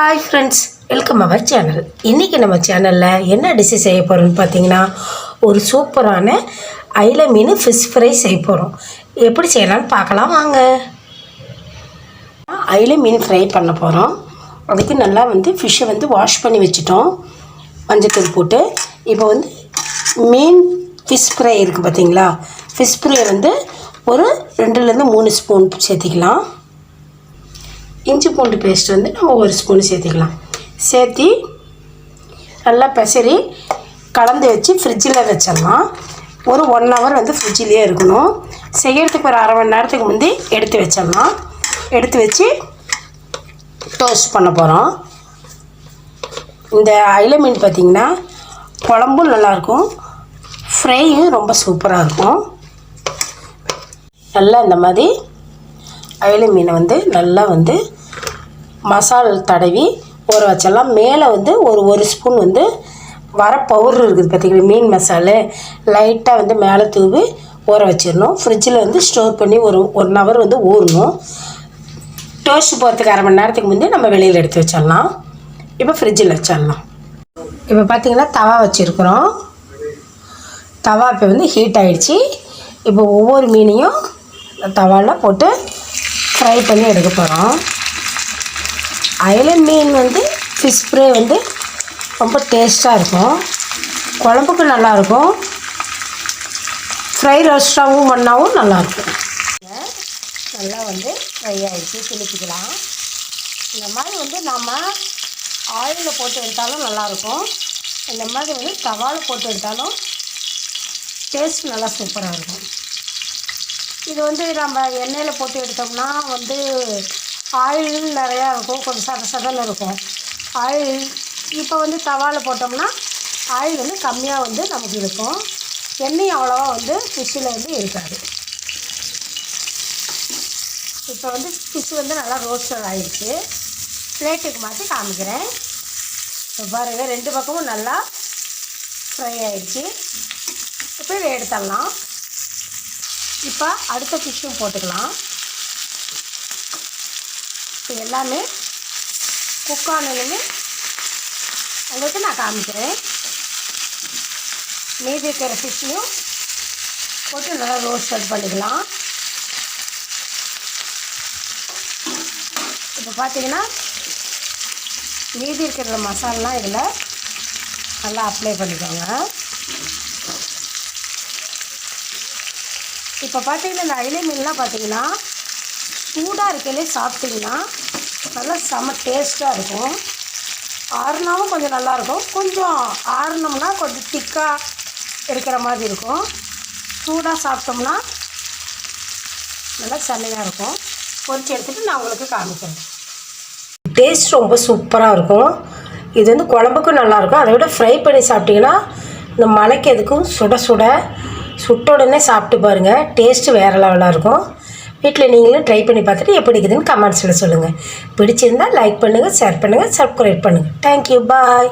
Hi friends welcome our channel இன்றைக்கி நம்ம சேனலில் என்ன டிஷ்ஷு செய்ய போகிறோம்னு பார்த்தீங்கன்னா ஒரு சூப்பரான ஐல மீன் ஃபிஷ் ஃப்ரை செய்ய போகிறோம் எப்படி செய்யலாம்னு பார்க்கலாம் வாங்க. ஐல மீன் ஃப்ரை பண்ண போகிறோம் அதுக்கு நல்லா வந்து ஃபிஷ்ஷை வந்து வாஷ் பண்ணி வச்சுட்டோம். மஞ்சத்தூள் போட்டு. இப்போ வந்து மீன் ஃபிஷ் ஃப்ரை இருக்குது பார்த்தீங்களா? ஃபிஷ் ஃப்ரை வந்து ஒரு ரெண்டுலேருந்து மூணு ஸ்பூன் சேர்த்திக்கலாம். இஞ்சி பூண்டு பேஸ்ட் வந்து நம்ம ஒரு ஸ்பூன் சேர்த்துக்கலாம். சேர்த்து நல்லா பெசரி கலந்து வச்சு ஃப்ரிட்ஜில் வச்சிடலாம். ஒரு ஒன் ஹவர் வந்து ஃப்ரிட்ஜிலேயே இருக்கணும். செய்கிறதுக்கு ஒரு அரை மணி நேரத்துக்கு முந்தி எடுத்து வச்சிடலாம். எடுத்து வச்சு டோஸ்ட் பண்ண போகிறோம் இந்த அயில மீன் பார்த்திங்கன்னா குழம்பும் நல்லாயிருக்கும் ஃப்ரையும் ரொம்ப சூப்பராக இருக்கும். நல்லா இந்த மாதிரி அயில மீனை வந்து நல்லா வந்து மசால் தடவி ஊற வச்சிடலாம். மேலே வந்து ஒரு ஒரு ஸ்பூன் வந்து வர பவுடர் இருக்குது பார்த்திங்களா மீன் மசாலு. லைட்டாக வந்து மேலே தூவி ஊற வச்சிடணும். ஃப்ரிட்ஜில் வந்து ஸ்டோர் பண்ணி ஒரு ஒன் ஹவர் வந்து ஊறணும். டோஸ்ட் போகிறதுக்கு அரை மணி நேரத்துக்கு முந்தைய நம்ம வெளியில் எடுத்து வச்சிடலாம். இப்போ ஃப்ரிட்ஜில் வச்சிடலாம். இப்போ பார்த்திங்கன்னா தவா வச்சுருக்குறோம். தவா இப்போ வந்து ஹீட் ஆகிடுச்சி இப்போ ஒவ்வொரு மீனையும் தவாவில் போட்டு ஃப்ரை பண்ணி எடுக்க போகிறோம் அயலன் மீன் வந்து ஃபிஷ் ஃப்ரை வந்து ரொம்ப டேஸ்ட்டாக இருக்கும். குழம்புக்கு நல்லாயிருக்கும் ஃப்ரை ரோஸ்டாகவும் பண்ணாவும் நல்லாயிருக்கும் நல்லா வந்து ஃப்ரை ஆகிடுச்சு கிளிப்பிக்கலாம். இந்த மாதிரி வந்து நம்ம ஆயிலில் போட்டு எடுத்தாலும் நல்லாயிருக்கும் இந்த மாதிரி வந்து தவாவில் போட்டு எடுத்தாலும் டேஸ்ட் நல்லா சூப்பராக இருக்கும். இது வந்து நம்ம எண்ணெயில் போட்டு எடுத்தோம்னா வந்து ஆயில் நிறையா இருக்கும். கொஞ்சம் சத சதன்னு இருக்கும். ஆயில் இப்போ வந்து தவாவில் போட்டோம்னா ஆயில் வந்து கம்மியாக வந்து நமக்கு இருக்கும். எண்ணெய் அவ்வளோவா வந்து ஃபிஷ்ஷில் வந்து இருக்காது. இப்போ வந்து ஃபிஷ் வந்து நல்லா ரோஸ்டர் ஆகிடுச்சு பிளேட்டுக்கு மாற்றி காமிக்கிறேன். இப்போ பாருங்கள் ரெண்டு பக்கமும் நல்லா ஃப்ரை ஆகிடுச்சு இப்போ இதை எடுத்துடலாம். இப்போ அடுத்த ஃபிஷ்ஷும் போட்டுக்கலாம். இப்போ எல்லாமே குக் ஆனதுமே உங்களுக்கு நான் காமிக்கிறேன். மீதி இருக்கிற ஃபிஷ்ஷையும் போட்டு நல்லா ரோஸ்டட் பண்ணிக்கலாம். இப்போ பார்த்தீங்கன்னா மீதி இருக்கிற மசாலாலாம் இதில் நல்லா அப்ளை பண்ணிக்கோங்க. இப்போ பார்த்தீங்கன்னா இந்த அயிலை மீன்லாம் பார்த்தீங்கன்னா சூடாக இருக்கையிலே சாப்பிட்டிங்கன்னா நல்லா செம டேஸ்ட்டாக இருக்கும். ஆறுனாவும் கொஞ்சம் நல்லாயிருக்கும் கொஞ்சம் ஆறுனோம்னா கொஞ்சம் திக்காக இருக்கிற மாதிரி இருக்கும். சூடாக சாப்பிட்டோம்னா நல்லா செம்மையாக இருக்கும். பொறிச்சு எடுத்துகிட்டு நான் உங்களுக்கு காமிக்கிறேன். டேஸ்ட் ரொம்ப சூப்பராக இருக்கும். இது வந்து குழம்புக்கும் நல்லாயிருக்கும் அதை விட ஃப்ரை பண்ணி சாப்பிட்டிங்கன்னா இந்த மலைக்கு எதுக்கும் சுட சுட சுட்ட உடனே சாப்பிட்டு பாருங்கள் டேஸ்ட்டு வேறு லெவலாக இருக்கும். வீட்டில் நீங்களும் ட்ரை பண்ணி பார்த்துட்டு எப்படி இருக்குதுன்னு கமெண்ட்ஸில் சொல்லுங்கள் பிடிச்சிருந்தால் லைக் பண்ணுங்கள் ஷேர் பண்ணுங்கள் சப்ஸ்கிரைப் பண்ணுங்கள் தேங்க்யூ பாய்